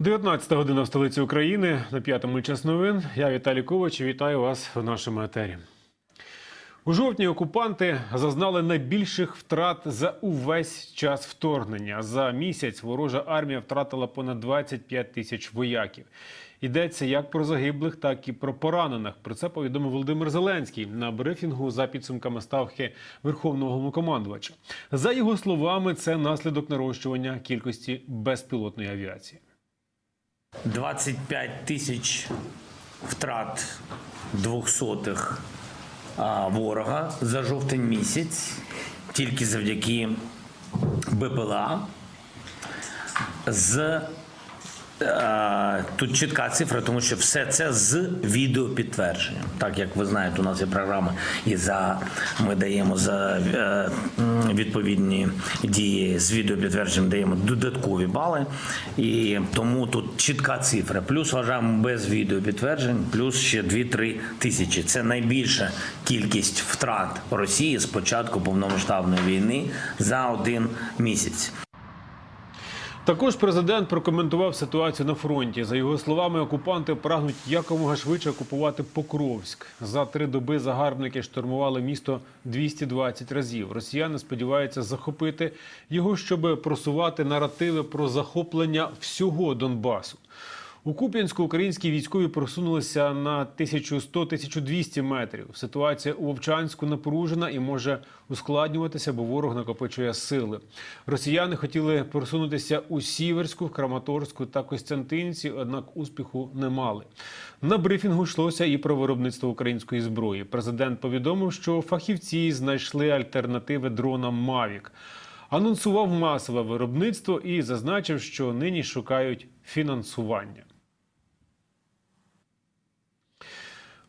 19 година в столиці України на п'ятому час новин. Я Віталій Ковач. Вітаю вас в нашому етері. У жовтні окупанти зазнали найбільших втрат за увесь час вторгнення. За місяць ворожа армія втратила понад 25 тисяч вояків. Йдеться як про загиблих, так і про поранених. Про це повідомив Володимир Зеленський на брифінгу за підсумками ставки Верховного головнокомандувача. За його словами, це наслідок нарощування кількості безпілотної авіації. 25 тисяч втрат двохсотих ворога за жовтень місяць, тільки завдяки БПЛА. З тут чітка цифра, тому що все це з відеопідтвердженням. Так як ви знаєте, у нас є програма, і за ми даємо за е, відповідні дії з відеопідтвердженням даємо додаткові бали. І тому тут чітка цифра. Плюс вважаємо без відеопідтверджень, плюс ще 2-3 тисячі. Це найбільша кількість втрат Росії з початку повномасштабної війни за один місяць. Також президент прокоментував ситуацію на фронті. За його словами, окупанти прагнуть якомога швидше окупувати Покровськ. За три доби загарбники штурмували місто 220 разів. Росіяни сподіваються захопити його, щоб просувати наративи про захоплення всього Донбасу. У Куп'янську українські військові просунулися на 1100-1200 метрів. Ситуація у Вовчанську напружена і може ускладнюватися, бо ворог накопичує сили. Росіяни хотіли просунутися у Сіверську, Краматорську та Костянтинці, однак успіху не мали. На брифінгу йшлося і про виробництво української зброї. Президент повідомив, що фахівці знайшли альтернативи дронам Мавік. Анонсував масове виробництво і зазначив, що нині шукають фінансування.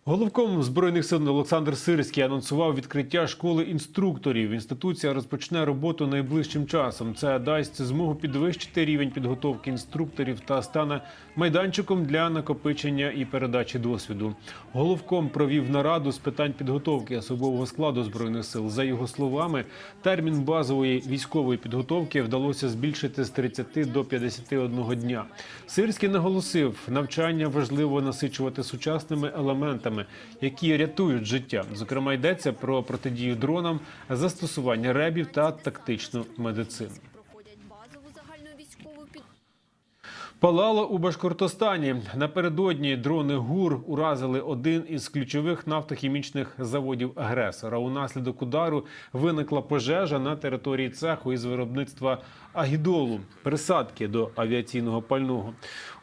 Головком збройних сил Олександр Сирський анонсував відкриття школи інструкторів. Інституція розпочне роботу найближчим часом. Це дасть змогу підвищити рівень підготовки інструкторів та стане майданчиком для накопичення і передачі досвіду. Головком провів нараду з питань підготовки особового складу збройних сил. За його словами, термін базової військової підготовки вдалося збільшити з 30 до 51 дня. Сирський наголосив, навчання важливо насичувати сучасними елементами, які рятують життя. Зокрема, йдеться про протидію дронам, застосування ребів та тактичну медицину. Палало у Башкортостані. Напередодні дрони ГУР уразили один із ключових нафтохімічних заводів агресора. Унаслідок удару виникла пожежа на території цеху із виробництва агідолу, присадки до авіаційного пального.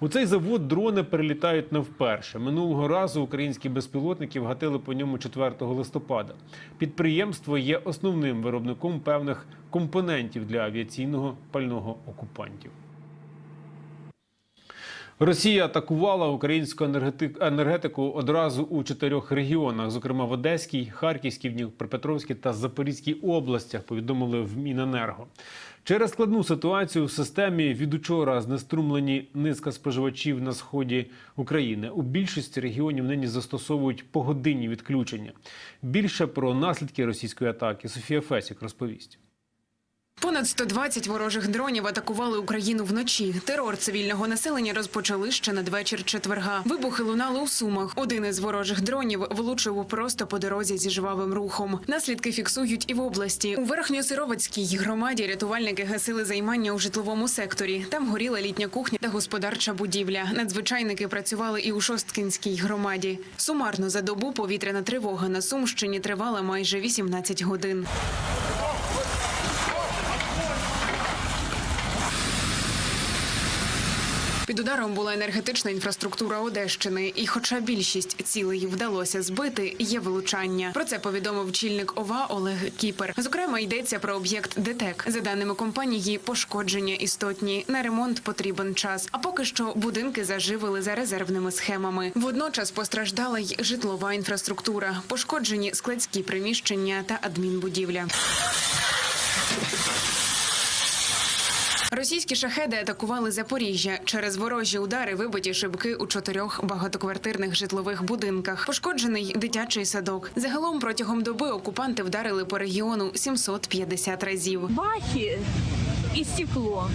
У цей завод дрони прилітають не вперше. Минулого разу українські безпілотники вгатили по ньому 4 листопада. Підприємство є основним виробником певних компонентів для авіаційного пального окупантів. Росія атакувала українську енергети- енергетику одразу у чотирьох регіонах, зокрема в Одеській, Харківській, Дніпропетровській та Запорізькій областях. Повідомили в Міненерго. Через складну ситуацію в системі від учора знеструмлені низка споживачів на сході України. У більшості регіонів нині застосовують погодинні відключення. Більше про наслідки російської атаки Софія Фесік розповість. Понад 120 ворожих дронів атакували Україну вночі. Терор цивільного населення розпочали ще надвечір четверга. Вибухи лунали у сумах. Один із ворожих дронів влучив просто по дорозі зі жвавим рухом. Наслідки фіксують і в області. У верхньосировацькій громаді рятувальники гасили займання у житловому секторі. Там горіла літня кухня та господарча будівля. Надзвичайники працювали і у Шосткінській громаді. Сумарно за добу повітряна тривога на Сумщині тривала майже 18 годин. Під ударом була енергетична інфраструктура Одещини, і, хоча більшість цілей вдалося збити, є вилучання. Про це повідомив чільник ОВА Олег Кіпер. Зокрема, йдеться про об'єкт ДТЕК. За даними компанії, пошкодження істотні. На ремонт потрібен час. А поки що будинки заживили за резервними схемами. Водночас постраждала й житлова інфраструктура, пошкоджені складські приміщення та адмінбудівля. Російські шахеди атакували Запоріжжя. Через ворожі удари вибиті шибки у чотирьох багатоквартирних житлових будинках. Пошкоджений дитячий садок. Загалом протягом доби окупанти вдарили по регіону 750 разів. бахи і стекло.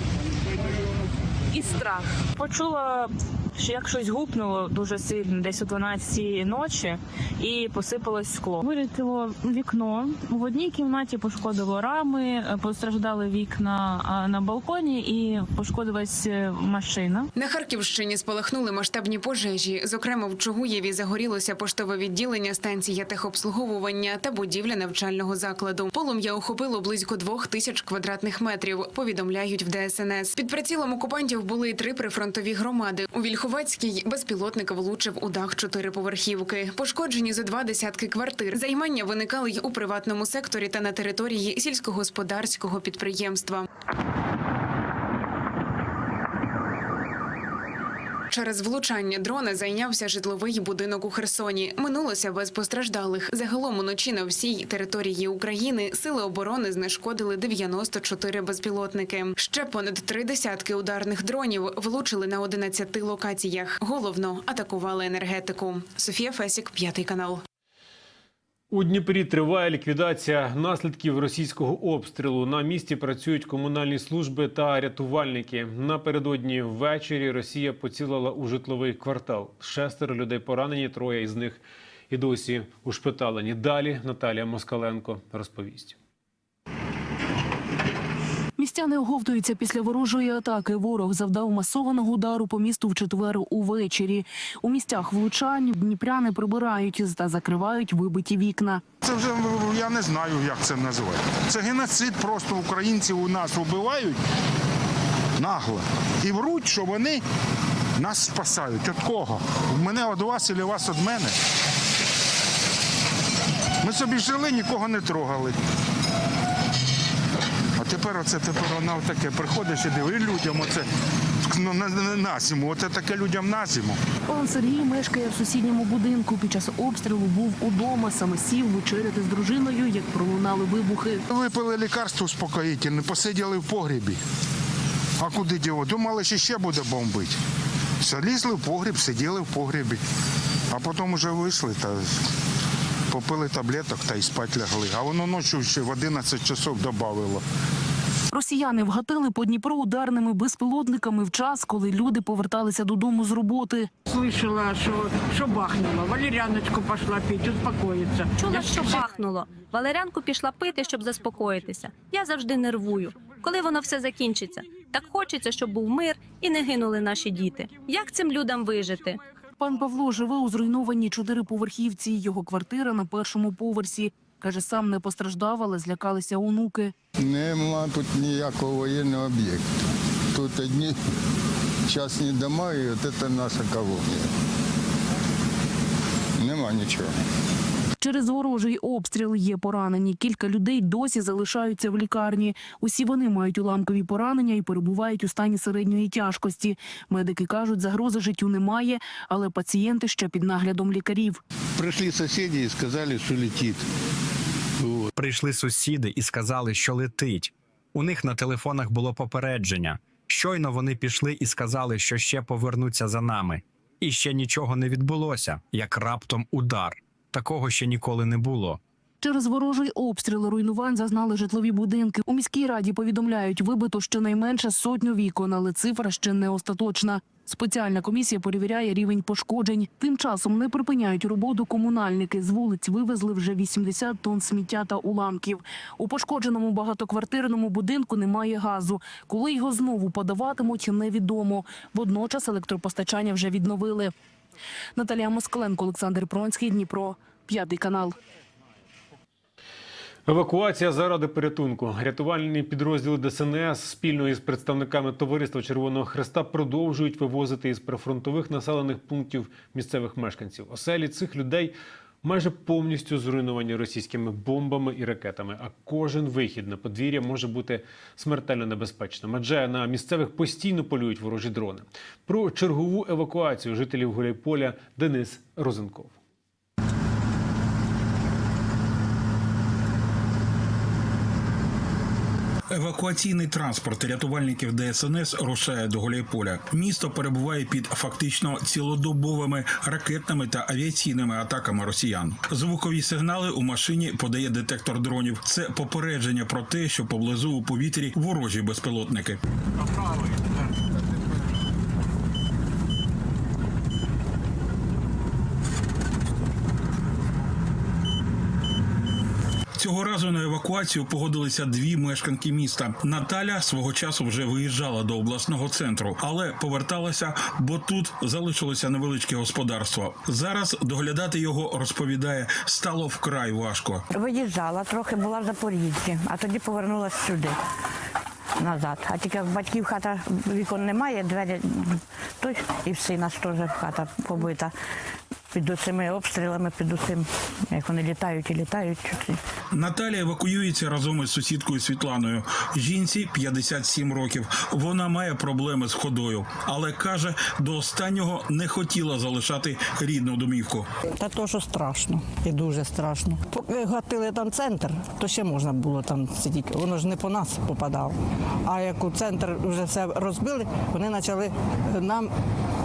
і страх. Почула, як щось гупнуло дуже сильно, десь о 12 ночі, і посипалось скло. Вилетіло вікно. В одній кімнаті пошкодило рами, е, постраждали вікна на балконі і пошкодилась е, машина. На Харківщині спалахнули масштабні пожежі. Зокрема, в Чугуєві загорілося поштове відділення, станція техобслуговування та будівля навчального закладу. Полум'я охопило близько двох тисяч квадратних метрів. Повідомляють в ДСНС. Під прицілом окупантів були три прифронтові громади. У Вільховецькій безпілотник влучив у дах чотириповерхівки. Пошкоджені за два десятки квартир. Займання виникали й у приватному секторі та на території сільськогосподарського підприємства. Через влучання дрона зайнявся житловий будинок у Херсоні. Минулося без постраждалих. Загалом уночі на всій території України сили оборони знешкодили 94 безпілотники. Ще понад три десятки ударних дронів влучили на 11 локаціях. Головно атакували енергетику. Софія Фесік, п'ятий канал. У Дніпрі триває ліквідація наслідків російського обстрілу. На місці працюють комунальні служби та рятувальники. Напередодні ввечері Росія поцілила у житловий квартал. Шестеро людей поранені, троє із них і досі ушпиталені. Далі Наталія Москаленко розповість. Містяни оговтуються після ворожої атаки. Ворог завдав масованого удару по місту в четвер увечері. У місцях влучань дніпряни прибирають та закривають вибиті вікна. Це вже я не знаю, як це називати. Це геноцид, просто українців у нас вбивають нагло і вруть, що вони нас спасають. От кого? Мене від вас і вас від мене. Ми собі жили, нікого не трогали. Тепер оце тепер вона таке приходиш і диви людям оце ну, на, на, на зиму. Оце таке людям на зиму. Пан Сергій мешкає в сусідньому будинку. Під час обстрілу був удома, саме сів вечеряти з дружиною, як пролунали вибухи. Випили лікарство успокоїтельне, посиділи в погрібі. А куди діло? Думали, що ще буде бомбити. Залізли в погріб, сиділи в погрібі. А потім вже вийшли та попили таблеток та й спать лягли. А воно ночі ще в 11 часов додавило. Росіяни вгатили по Дніпру ударними безпілотниками в час, коли люди поверталися додому з роботи. Слышала, що, що бахнуло. Валеріаночку пішла пити, успокоїться. Чула, що бахнуло. Валерянку пішла пити, щоб заспокоїтися. Я завжди нервую. Коли воно все закінчиться? Так хочеться, щоб був мир і не гинули наші діти. Як цим людям вижити? Пан Павло живе у зруйнованій чотириповерхівці. Його квартира на першому поверсі. Каже, сам не постраждав, але злякалися онуки. Нема тут ніякого воєнного об'єкту. Тут одні частні дома і от це наша колонія. Нема нічого. Через ворожий обстріл є поранені. Кілька людей досі залишаються в лікарні. Усі вони мають уламкові поранення і перебувають у стані середньої тяжкості. Медики кажуть, загрози життю немає, але пацієнти ще під наглядом лікарів. Прийшли сусіди і сказали, що летить. Прийшли сусіди і сказали, що летить. У них на телефонах було попередження. Щойно вони пішли і сказали, що ще повернуться за нами. І ще нічого не відбулося, як раптом удар. Такого ще ніколи не було. Через ворожий обстріл руйнувань зазнали житлові будинки. У міській раді повідомляють, вибито щонайменше сотню вікон, але цифра ще не остаточна. Спеціальна комісія перевіряє рівень пошкоджень. Тим часом не припиняють роботу комунальники. З вулиць вивезли вже 80 тонн сміття та уламків. У пошкодженому багатоквартирному будинку немає газу. Коли його знову подаватимуть, невідомо. Водночас електропостачання вже відновили. Наталія Москаленко, Олександр Пронський, Дніпро, п'ятий канал. Евакуація заради порятунку. Рятувальні підрозділи ДСНС спільно із представниками Товариства Червоного Хреста продовжують вивозити із прифронтових населених пунктів місцевих мешканців. Оселі цих людей майже повністю зруйновані російськими бомбами і ракетами. А кожен вихід на подвір'я може бути смертельно небезпечним. Адже на місцевих постійно полюють ворожі дрони. Про чергову евакуацію жителів Гуляйполя Денис Розенков. Евакуаційний транспорт рятувальників ДСНС рушає до Гуляйполя. Місто перебуває під фактично цілодобовими ракетними та авіаційними атаками росіян. Звукові сигнали у машині подає детектор дронів. Це попередження про те, що поблизу у повітрі ворожі безпілотники. Цього разу на евакуацію погодилися дві мешканки міста. Наталя свого часу вже виїжджала до обласного центру, але поверталася, бо тут залишилося невеличке господарство. Зараз доглядати його розповідає стало вкрай важко. Виїжджала, трохи була в Запоріжжі, а тоді повернулася сюди. Назад. А тільки в батьків хата вікон немає, двері той і в сина теж хата побита. Під усіми обстрілами, під усім, як вони літають і літають. Наталя евакуюється разом із сусідкою Світланою. Жінці 57 років. Вона має проблеми з ходою, але каже, до останнього не хотіла залишати рідну домівку. Та то, що страшно, і дуже страшно. Поки гатили там центр, то ще можна було там сидіти. Воно ж не по нас попадало. А як у центр вже все розбили, вони почали нам,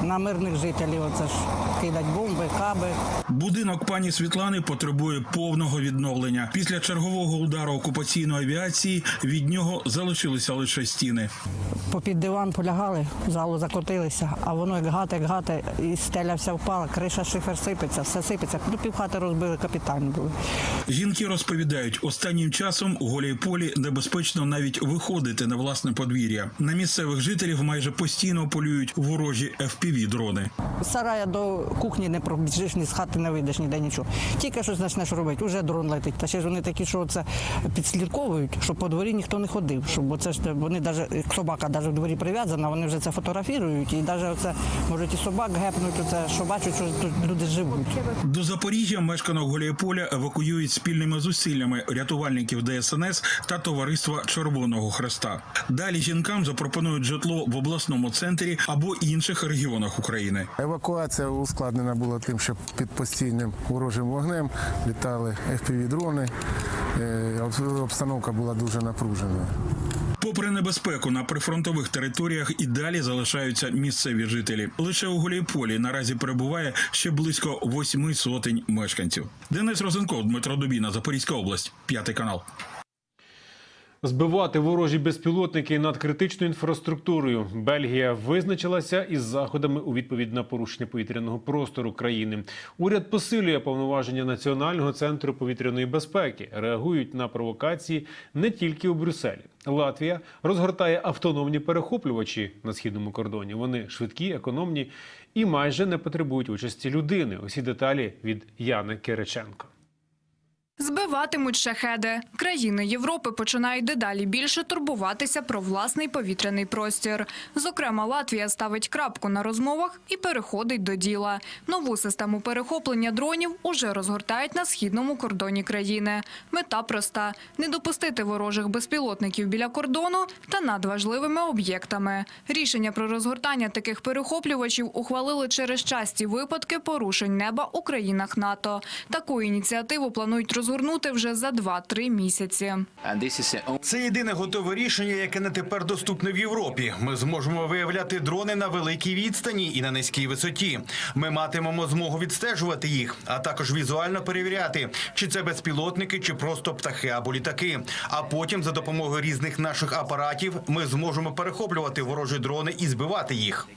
на мирних жителів, оце ж кидати бомби, каби. Будинок пані Світлани потребує повного відновлення. Після чергового удару окупаційної авіації від нього залишилися лише стіни. Попід диван полягали, в залу закотилися, а воно як гате, як гате, і стеля вся впала, криша шифер сипеться, все сипеться. Ну, півхати розбили капітально були. Жінки розповідають, останнім часом у голій полі небезпечно навіть виходити на власне подвір'я. На місцевих жителів майже постійно полюють ворожі fpv дрони. Сарая до кухні не пробіжиш, ні з хати не вийдеш, ніде нічого. Тільки щось почнеш робити, вже дрон летить. Та ще ж вони такі, що це підслідковують, щоб по дворі ніхто не ходив. Щоб оце ж вони навіть як собака навіть в дворі прив'язана, вони вже це фотографірують і навіть оце можуть і собак гепнуть, оце, що бачать, що тут люди живуть. До Запоріжжя мешканок Голієполя евакуюють спільними зусиллями рятувальників ДСНС та товариства Червоного Хреста. Далі жінкам запропонують житло в обласному центрі або інших регіонах України. Евакуація ускладнена була тим, що під постійним ворожим вогнем літали FPV-дрони. Е, Обстановка була дуже напруженою. Попри небезпеку на прифронтових територіях і далі залишаються місцеві жителі. Лише у Голійполі наразі перебуває ще близько восьми сотень мешканців. Денис Розенков, Дмитро Дубіна, Запорізька область, п'ятий канал. Збивати ворожі безпілотники над критичною інфраструктурою. Бельгія визначилася із заходами у відповідь на порушення повітряного простору країни. Уряд посилює повноваження Національного центру повітряної безпеки. Реагують на провокації не тільки у Брюсселі. Латвія розгортає автономні перехоплювачі на східному кордоні. Вони швидкі, економні і майже не потребують участі людини. Усі деталі від Яни Кириченко. Збиватимуть шахеди. Країни Європи починають дедалі більше турбуватися про власний повітряний простір. Зокрема, Латвія ставить крапку на розмовах і переходить до діла. Нову систему перехоплення дронів уже розгортають на східному кордоні країни. Мета проста – не допустити ворожих безпілотників біля кордону та над важливими об'єктами. Рішення про розгортання таких перехоплювачів ухвалили через часті випадки порушень неба у країнах НАТО. Таку ініціативу планують розгорнути вже за 2-3 місяці. Це єдине готове рішення, яке не тепер доступне в Європі. Ми зможемо виявляти дрони на великій відстані і на низькій висоті. Ми матимемо змогу відстежувати їх, а також візуально перевіряти, чи це безпілотники, чи просто птахи або літаки. А потім, за допомогою різних наших апаратів, ми зможемо перехоплювати ворожі дрони і збивати їх.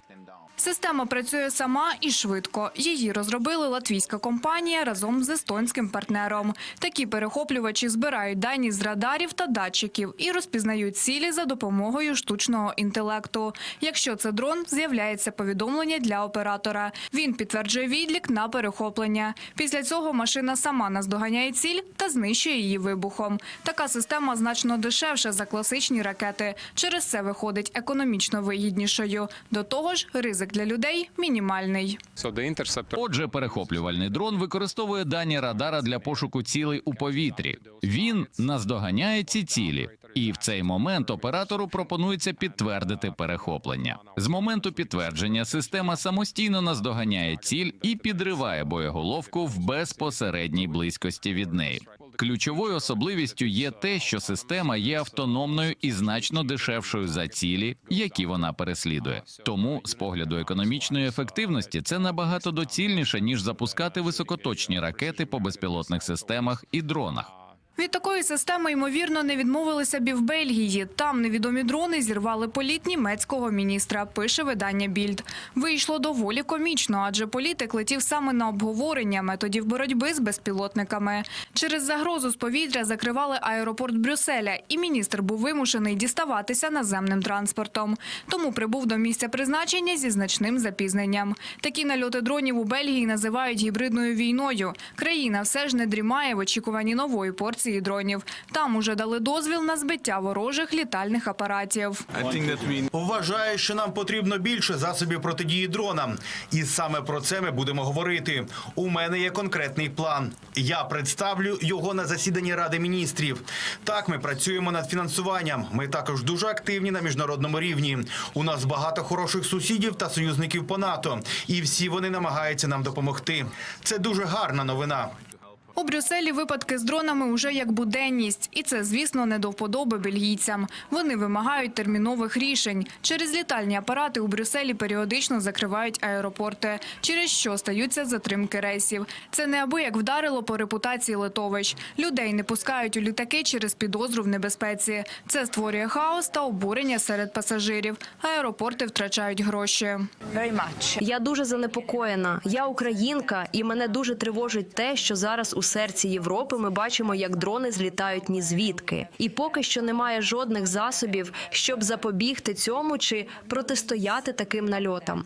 Система працює сама і швидко. Її розробили латвійська компанія разом з естонським партнером. Такі перехоплювачі збирають дані з радарів та датчиків і розпізнають цілі за допомогою штучного інтелекту. Якщо це дрон, з'являється повідомлення для оператора. Він підтверджує відлік на перехоплення. Після цього машина сама наздоганяє ціль та знищує її вибухом. Така система значно дешевша за класичні ракети. Через це виходить економічно вигіднішою. До того ж, ризик для людей мінімальний. Отже, перехоплювальний дрон використовує дані радара для пошуку цілей у повітрі. Він наздоганяє ці цілі, і в цей момент оператору пропонується підтвердити перехоплення. З моменту підтвердження система самостійно наздоганяє ціль і підриває боєголовку в безпосередній близькості від неї. Ключовою особливістю є те, що система є автономною і значно дешевшою за цілі, які вона переслідує. Тому, з погляду економічної ефективності, це набагато доцільніше ніж запускати високоточні ракети по безпілотних системах і дронах. Від такої системи, ймовірно, не відмовилися б і в Бельгії. Там невідомі дрони зірвали політ німецького міністра, пише видання Більд. Вийшло доволі комічно, адже політик летів саме на обговорення методів боротьби з безпілотниками. Через загрозу з повітря закривали аеропорт Брюсселя, і міністр був вимушений діставатися наземним транспортом. Тому прибув до місця призначення зі значним запізненням. Такі нальоти дронів у Бельгії називають гібридною війною. Країна все ж не дрімає в очікуванні нової порції дронів. Там уже дали дозвіл на збиття ворожих літальних апаратів. Вважаю, що нам потрібно більше засобів протидії дронам. І саме про це ми будемо говорити. У мене є конкретний план. Я представлю його на засіданні Ради міністрів. Так, ми працюємо над фінансуванням. Ми також дуже активні на міжнародному рівні. У нас багато хороших сусідів та союзників по НАТО, і всі вони намагаються нам допомогти. Це дуже гарна новина. У Брюсселі випадки з дронами уже як буденність, і це, звісно, не до вподоби бельгійцям. Вони вимагають термінових рішень. Через літальні апарати у Брюсселі періодично закривають аеропорти, через що стаються затримки рейсів. Це неабияк вдарило по репутації литовищ. Людей не пускають у літаки через підозру в небезпеці. Це створює хаос та обурення серед пасажирів. Аеропорти втрачають гроші. Я дуже занепокоєна. Я українка, і мене дуже тривожить те, що зараз у серці Європи ми бачимо, як дрони злітають ні звідки. І поки що немає жодних засобів, щоб запобігти цьому чи протистояти таким нальотам.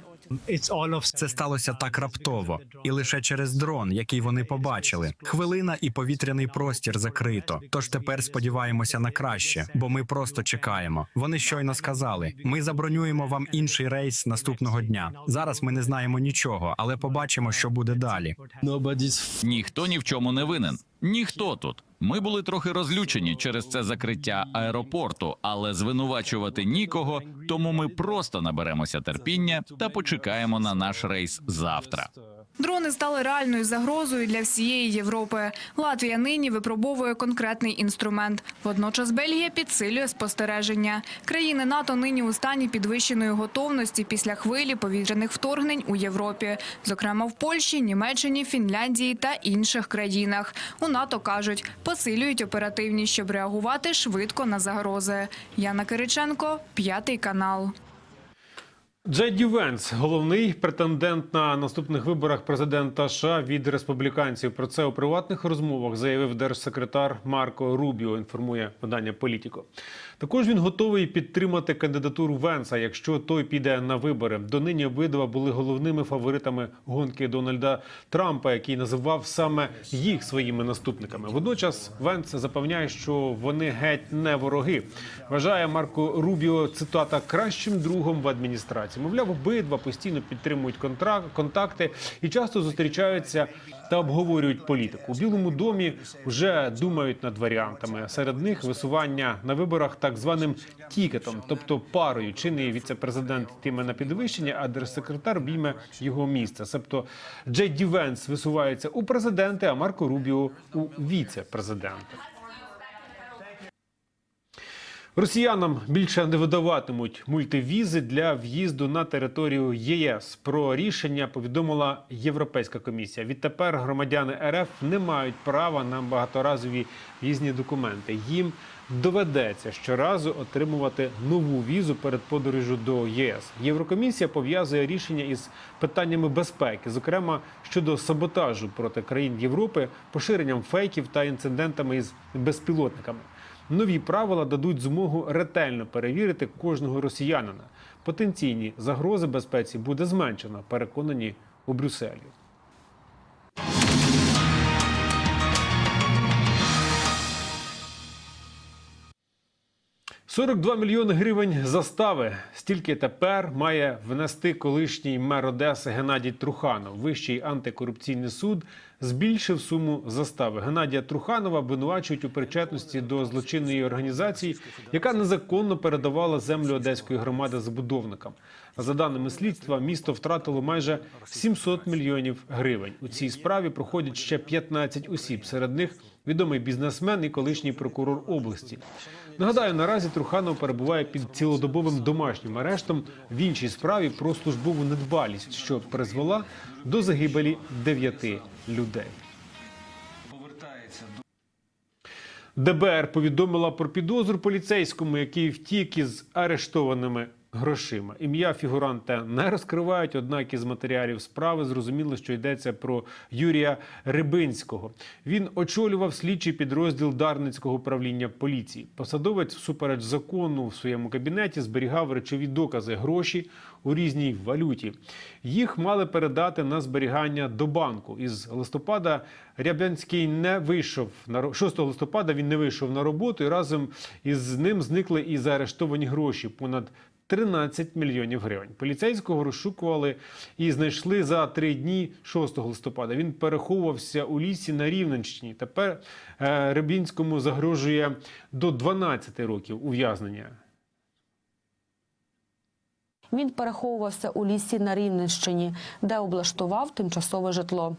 Це сталося так раптово, і лише через дрон, який вони побачили. Хвилина і повітряний простір закрито. Тож тепер сподіваємося на краще, бо ми просто чекаємо. Вони щойно сказали: ми забронюємо вам інший рейс наступного дня. Зараз ми не знаємо нічого, але побачимо, що буде далі. Ніхто ні в чому не винен. Ніхто тут. Ми були трохи розлючені через це закриття аеропорту, але звинувачувати нікого, тому ми просто наберемося терпіння та почекаємо на наш рейс завтра. Дрони стали реальною загрозою для всієї Європи. Латвія нині випробовує конкретний інструмент. Водночас Бельгія підсилює спостереження. Країни НАТО нині у стані підвищеної готовності після хвилі повітряних вторгнень у Європі, зокрема в Польщі, Німеччині, Фінляндії та інших країнах. У НАТО кажуть, посилюють оперативність, щоб реагувати швидко на загрози. Яна Кириченко, п'ятий канал. Джей Ді Венс, головний претендент на наступних виборах президента США від республіканців. Про це у приватних розмовах заявив держсекретар Марко Рубіо. Інформує видання Політіко. Також він готовий підтримати кандидатуру Венса, якщо той піде на вибори. Донині обидва були головними фаворитами гонки Дональда Трампа, який називав саме їх своїми наступниками. Водночас Венс запевняє, що вони геть не вороги. Вважає Марко Рубіо цитата кращим другом в адміністрації. Мовляв, обидва постійно підтримують контракт, контакти і часто зустрічаються та обговорюють політику. У Білому домі вже думають над варіантами. Серед них висування на виборах так званим тікетом, тобто парою. Чинний віце-президент йтиме на підвищення, а держсекретар обійме його місце. Себто Джей Ді Венс висувається у президенти, а Марко Рубіо у віце-президенти. Росіянам більше не видаватимуть мультивізи для в'їзду на територію ЄС. Про рішення повідомила Європейська комісія. Відтепер громадяни РФ не мають права на багаторазові в'їзні документи. Їм доведеться щоразу отримувати нову візу перед подорожю до ЄС. Єврокомісія пов'язує рішення із питаннями безпеки, зокрема щодо саботажу проти країн Європи, поширенням фейків та інцидентами із безпілотниками. Нові правила дадуть змогу ретельно перевірити кожного росіянина. Потенційні загрози безпеці буде зменшено, переконані у Брюсселі. 42 мільйони гривень застави. Стільки тепер має внести колишній мер Одеси Геннадій Труханов. Вищий антикорупційний суд збільшив суму застави. Геннадія Труханова обвинувачують у причетності до злочинної організації, яка незаконно передавала землю одеської громади забудовникам. За даними слідства, місто втратило майже 700 мільйонів гривень. У цій справі проходять ще 15 осіб. Серед них відомий бізнесмен і колишній прокурор області. Нагадаю, наразі Труханов перебуває під цілодобовим домашнім арештом в іншій справі про службову недбалість, що призвела до загибелі дев'яти людей. ДБР повідомила про підозру поліцейському, який втік із арештованими грошима. Ім'я фігуранта не розкривають, однак із матеріалів справи зрозуміло, що йдеться про Юрія Рибинського. Він очолював слідчий підрозділ Дарницького управління поліції. Посадовець, всупереч закону, в своєму кабінеті зберігав речові докази гроші у різній валюті. Їх мали передати на зберігання до банку. Із листопада Рябянський не вийшов на ро- 6 листопада. Він не вийшов на роботу і разом із ним зникли і заарештовані гроші понад 13 мільйонів гривень. Поліцейського розшукували і знайшли за три дні 6 листопада. Він переховувався у лісі на Рівненщині. Тепер е, Рибінському загрожує до 12 років ув'язнення. Він переховувався у лісі на Рівненщині, де облаштував тимчасове житло.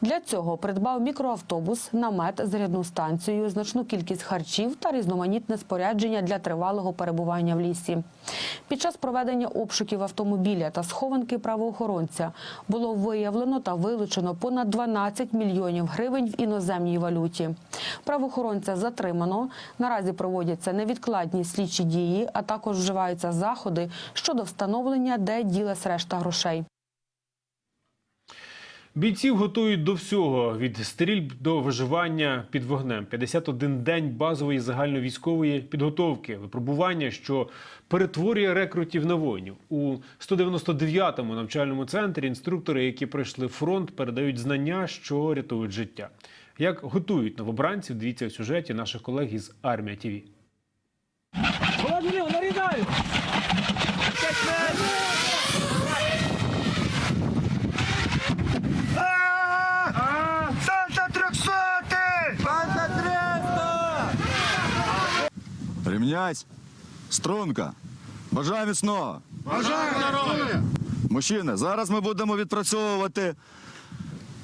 Для цього придбав мікроавтобус, намет, зарядну станцію, значну кількість харчів та різноманітне спорядження для тривалого перебування в лісі. Під час проведення обшуків автомобіля та схованки правоохоронця було виявлено та вилучено понад 12 мільйонів гривень в іноземній валюті. Правоохоронця затримано. Наразі проводяться невідкладні слідчі дії, а також вживаються заходи щодо встановлення, де ділась решта грошей. Бійців готують до всього від стрільб до виживання під вогнем. 51 день базової загальновійськової підготовки, випробування, що перетворює рекрутів на воїнів. У 199-му навчальному центрі інструктори, які пройшли фронт, передають знання, що рятують життя. Як готують новобранців, дивіться в сюжеті наших колег із Армія ТІВІ. Рівняйсь. Струнка. Бажаю міцного. Бажаю здоров'я. Мужчини, зараз ми будемо відпрацьовувати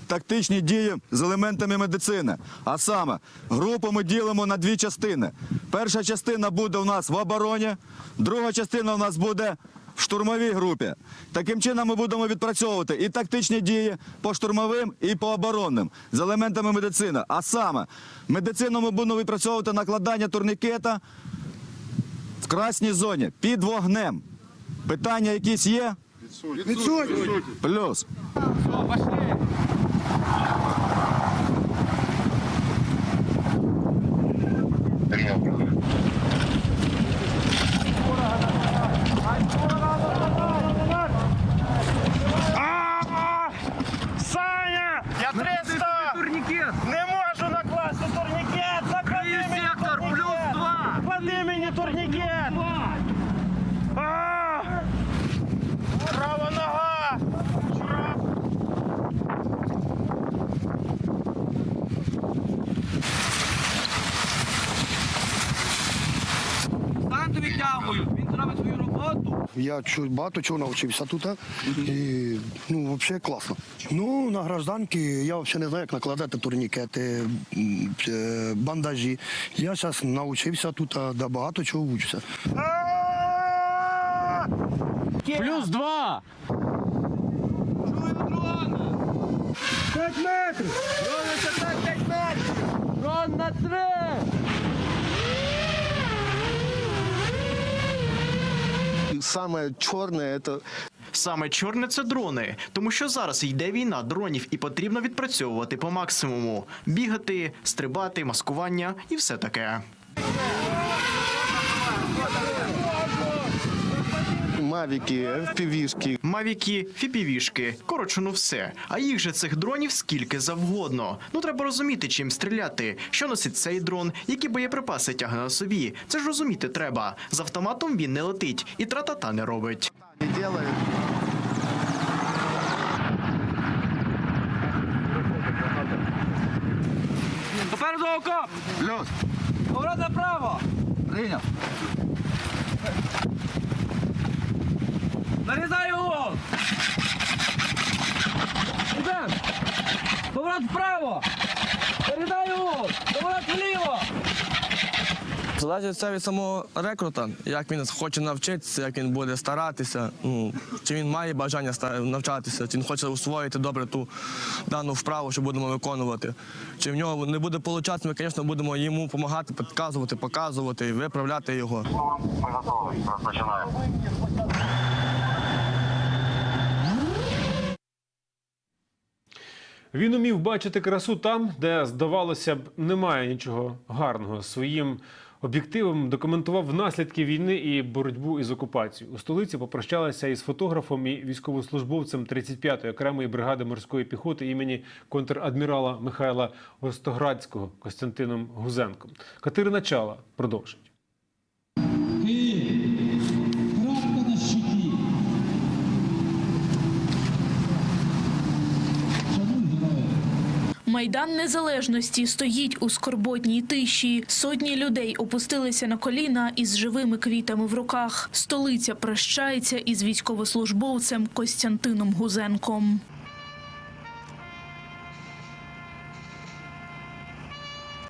тактичні дії з елементами медицини. А саме, групу ми ділимо на дві частини. Перша частина буде у нас в обороні, друга частина у нас буде в штурмовій групі. Таким чином ми будемо відпрацьовувати і тактичні дії по штурмовим, і по оборонним з елементами медицини. А саме, медицину ми будемо відпрацьовувати накладання турнікета в красній зоні під вогнем. Питання якісь є? Відсутні. Плюс. Я Я багато чого навчився тут. І, ну, взагалі класно. Ну, на гражданки я взагалі не знаю, як накладати турнікети, е, бандажі. Я зараз навчився тут, а, да багато чого вчуся. Плюс 2! 5 метрів! Дрон на 5 метрів! Дрон на 3! Саме чорне це Саме чорне це дрони, тому що зараз йде війна дронів і потрібно відпрацьовувати по максимуму: бігати, стрибати, маскування і все таке. Мавіки, FPV-шки. Мавіки, фіпівішки, коротше, ну все. А їх же цих дронів скільки завгодно. Ну треба розуміти, чим стріляти, що носить цей дрон, які боєприпаси тягне на собі. Це ж розуміти треба. З автоматом він не летить і тратата не робить. Не делають. Попереду окоп! Плюс. Поворот направо! Прийняв. Поворот вправо! Угол! Поворот вліво! Залежить це від самого рекрута, як він хоче навчитися, як він буде старатися, ну, чи він має бажання навчатися, чи він хоче усвоїти добре ту дану вправу, що будемо виконувати. Чи в нього не буде получатися, ми, звісно, будемо йому допомагати, підказувати, показувати і виправляти його. Ми готові. Розпочинаємо. Він умів бачити красу там, де, здавалося б, немає нічого гарного. Своїм об'єктивом документував наслідки війни і боротьбу із окупацією. У столиці попрощалися із фотографом і військовослужбовцем 35-ї окремої бригади морської піхоти імені контрадмірала Михайла Остоградського Костянтином Гузенком. Катерина Чала продовжить. Майдан Незалежності стоїть у скорботній тиші. Сотні людей опустилися на коліна із живими квітами в руках. Столиця прощається із військовослужбовцем Костянтином Гузенком.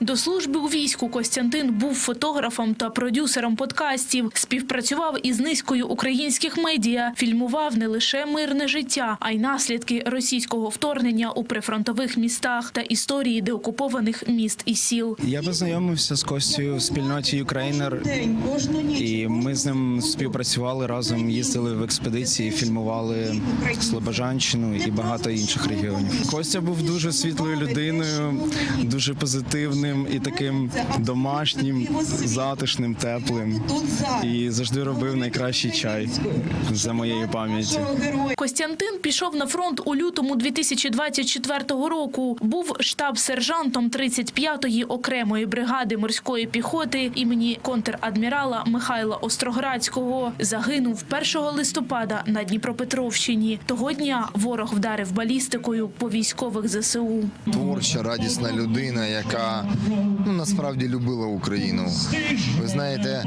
До служби у війську Костянтин був фотографом та продюсером подкастів. Співпрацював із низкою українських медіа, фільмував не лише мирне життя, а й наслідки російського вторгнення у прифронтових містах та історії деокупованих міст і сіл. Я познайомився з Костю в спільноті Юкрейнер, і ми з ним співпрацювали разом, їздили в експедиції, фільмували Слобожанщину і багато інших регіонів. Костя був дуже світлою людиною, дуже позитивним і таким домашнім, затишним, теплим. І завжди робив найкращий чай за моєю пам'яті. Костянтин пішов на фронт у лютому 2024 року. Був штаб-сержантом 35-ї окремої бригади морської піхоти імені контрадмірала Михайла Остроградського. Загинув 1 листопада на Дніпропетровщині. Того дня ворог вдарив балістикою по військових ЗСУ. творча, радісна людина, яка ну насправді любила Україну. Ви знаєте,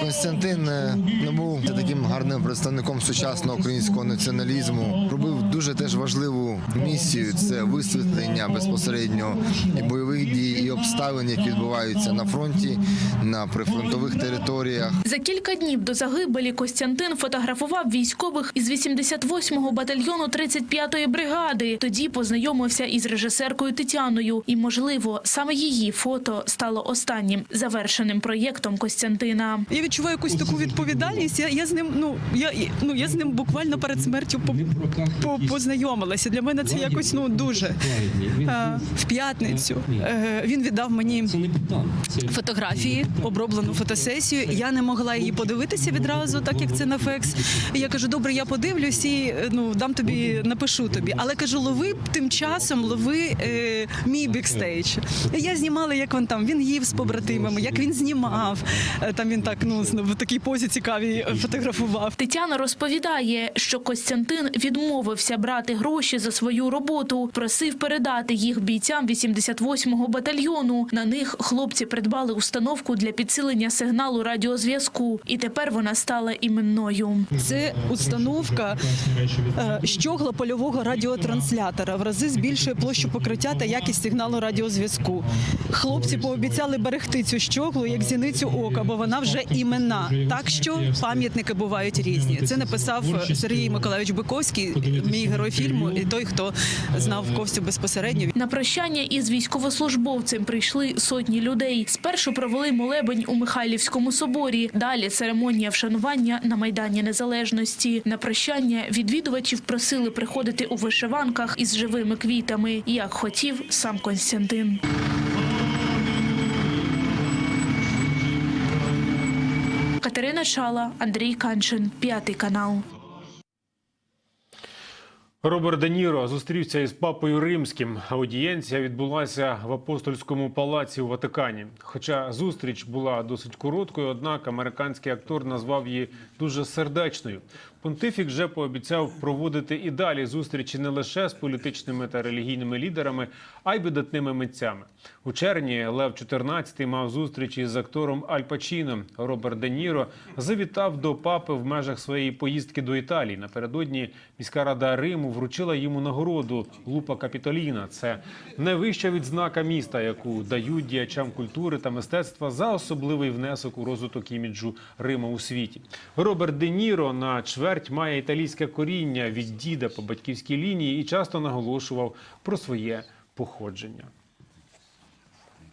Константин е, ну, був таким гарним представником сучасного українського націоналізму. Робив дуже теж важливу місію це висвітлення безпосередньо і бойових дій, і обставин, які відбуваються на фронті, на прифронтових територіях. За кілька днів до загибелі Костянтин фотографував військових із 88-го батальйону 35-ї бригади. Тоді познайомився із режисеркою Тетяною, і, можливо, саме її фото стало останнім завершеним проєктом Костянтина. Я відчуваю якусь таку відповідальність. Я, я з ним, ну я ну я з ним буквально перед смертю по, по, познайомилася. Для мене це якось ну дуже Е, в п'ятницю. е, Він віддав мені фотографії, оброблену фотосесію. Я не могла її подивитися відразу, так як це на фекс. Я кажу, добре, я подивлюсь і ну дам тобі, напишу тобі. Але кажу, лови тим часом, лови е, мій бікстейдж. Я знімала, як він там він їв з побратимами, як він знімав. Е, Там він так ну в такій позі цікавій е, фотографував. Тетяна розповідає, що Костянтин відмовився брати гроші за свою роботу, просив передати їх бійцям 88-го батальйону. На них хлопці придбали установку для підсилення сигналу радіозв'язку, і тепер вона стала іменною. Це установка е, щогла польового радіотранслятора в рази збільшує площу покриття та якість сигналу радіозв'язку. Хлопці пообіцяли берегти цю щоглу як зіницю ока, бо вона вже іменна. Так що пам'ятники бувають різні. Це написав Сергій Миколайович Биковський, мій герой фільму, і той, хто знав Костю безпосередньо. На прощання із військовослужбовцем прийшли сотні людей. Спершу провели молебень у Михайлівському соборі. Далі церемонія вшанування на майдані Незалежності. На прощання відвідувачів просили приходити у вишиванках із живими квітами, як хотів сам Константин. Катерина Шала, Андрій Канчин, п'ятий канал. Роберт Де Ніро зустрівся із папою римським. Аудієнція відбулася в апостольському палаці у Ватикані. Хоча зустріч була досить короткою, однак американський актор назвав її дуже сердечною. Понтифік вже пообіцяв проводити і далі зустрічі не лише з політичними та релігійними лідерами, а й видатними митцями. У червні Лев XIV мав зустріч із актором Аль Пачіно. Роберт Де Ніро завітав до папи в межах своєї поїздки до Італії. Напередодні міська рада Риму вручила йому нагороду Лупа Капітоліна. Це найвища відзнака міста, яку дають діячам культури та мистецтва за особливий внесок у розвиток іміджу Рима у світі. Роберт Де Ніро на чверть має італійське коріння від діда по батьківській лінії і часто наголошував про своє походження.